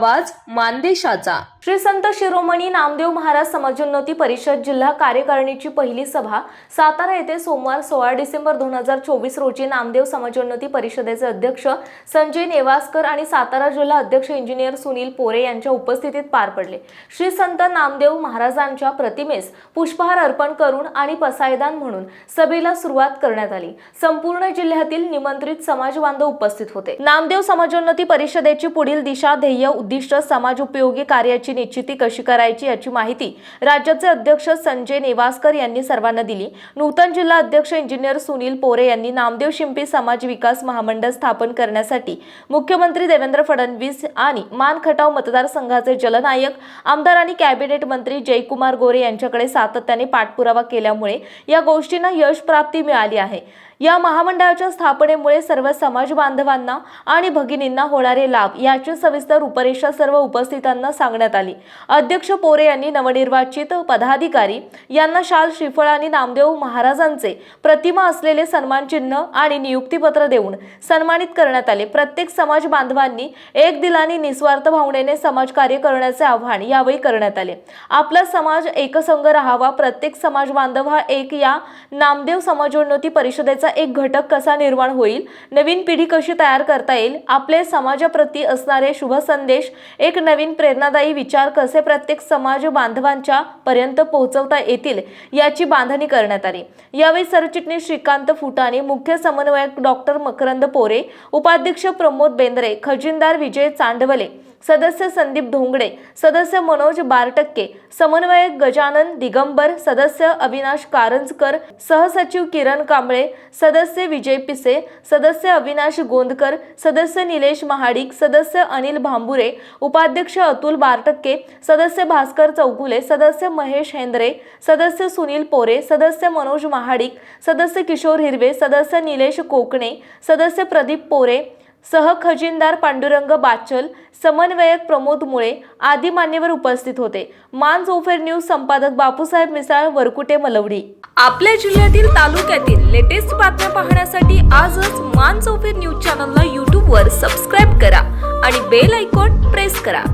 आवाज मानदेशाचा. श्री संत शिरोमणी नामदेव महाराज समाजोन्नती परिषद जिल्हा कार्यकारिणीची पहिली सभा सातारा येथे सोमवार सोळा डिसेंबर दोन हजार चोवीस रोजी नामदेव समाजोन्नती परिषदेचे अध्यक्ष संजय नेवासकर आणि सातारा जिल्हा अध्यक्ष इंजिनियर सुनील पोरे यांच्या उपस्थितीत पार पडले. श्री संत नामदेव महाराजांच्या प्रतिमेस पुष्पहार अर्पण करून आणि पसायदान म्हणून सभेला सुरुवात करण्यात आली. संपूर्ण जिल्ह्यातील निमंत्रित समाज बांधव उपस्थित होते. नामदेव समाजोन्नती परिषदेची पुढील दिशा ध्येय उद्दिष्ट समाज उपयोगी कार्याची निश्चिती कशी करायची याची माहिती राज्याचे अध्यक्ष संजय नेवासकर यांनी सर्वांना दिली. नूतन जिल्हा अध्यक्ष इंजिनियर सुनील पोरे यांनी नामदेव शिंपी समाज विकास महामंडळ स्थापन करण्यासाठी मुख्यमंत्री देवेंद्र फडणवीस आणि मान खटाव मतदारसंघाचे जलनायक आमदार आणि कॅबिनेट मंत्री जयकुमार गोरे यांच्याकडे सातत्याने पाठपुरावा केल्यामुळे या गोष्टींना यश प्राप्ती मिळाली आहे. या महामंडळाच्या स्थापनेमुळे सर्व समाज बांधवांना आणि भगिनींना होणारे लाभ याची सविस्तर रूपरेषा सर्व उपस्थितांना सांगण्यात आली. अध्यक्ष पोरे यांनी नवनिर्वाचित पदाधिकारी यांना शाल श्रीफळ आणि नामदेव महाराजांचे प्रतिमा असलेले सन्मान चिन्ह आणि नियुक्तीपत्र देऊन सन्मानित करण्यात आले. प्रत्येक समाज बांधवांनी एक दिलाने निस्वार्थ भावनेने समाजकार्य करण्याचे आव्हान यावेळी करण्यात आले. आपला समाज एकसंघ राहावा. प्रत्येक समाज बांधव हा एक या नामदेव समाजोन्नती परिषदेचा एक घटक कसा निर्माण होईल? नवीन पिढी कशी तयार करता येईल? आपले समाजाप्रती असणारे शुभ संदेश एक नवीन प्रेरणादायी विचार कसे प्रत्येक समाज बांधवांच्या पर्यंत पोहोचवता येतील याची बांधणी करण्यात आली. यावेळी सरचिटणीस श्रीकांत फुटाणे मुख्य समन्वयक डॉक्टर मकरंद पोरे उपाध्यक्ष प्रमोद बेंद्रे खजिनदार विजय चांडवले सदस्य संदीप धोंगडे सदस्य मनोज बारटक्के समन्वयक गजानन दिगंबर सदस्य अविनाश कारंजकर सहसचिव किरण कांबळे सदस्य विजय पिसे सदस्य अविनाश गोंदकर सदस्य निलेश महाडिक सदस्य अनिल भांबुरे उपाध्यक्ष अतुल बारटक्के सदस्य भास्कर चौगुले सदस्य महेश हेंद्रे सदस्य सुनील पोरे सदस्य मनोज महाडिक सदस्य किशोर हिरवे सदस्य निलेश कोकणे सदस्य प्रदीप पोरे सह खजिनदार पांडुरंग बाचल समन्वयक प्रमोद मुळे आदी मान्यवर उपस्थित होते. मान जोफेर न्यूज संपादक बापूसाहेब मिसाळ वरकुटे मलवडी. आपल्या जिल्ह्यातील तालुक्यातील लेटेस्ट बातम्या पाहण्यासाठी आजच मान जोफेर न्यूज चॅनलला यूट्यूबवर सबस्क्राईब करा आणि बेल आयकॉन प्रेस करा.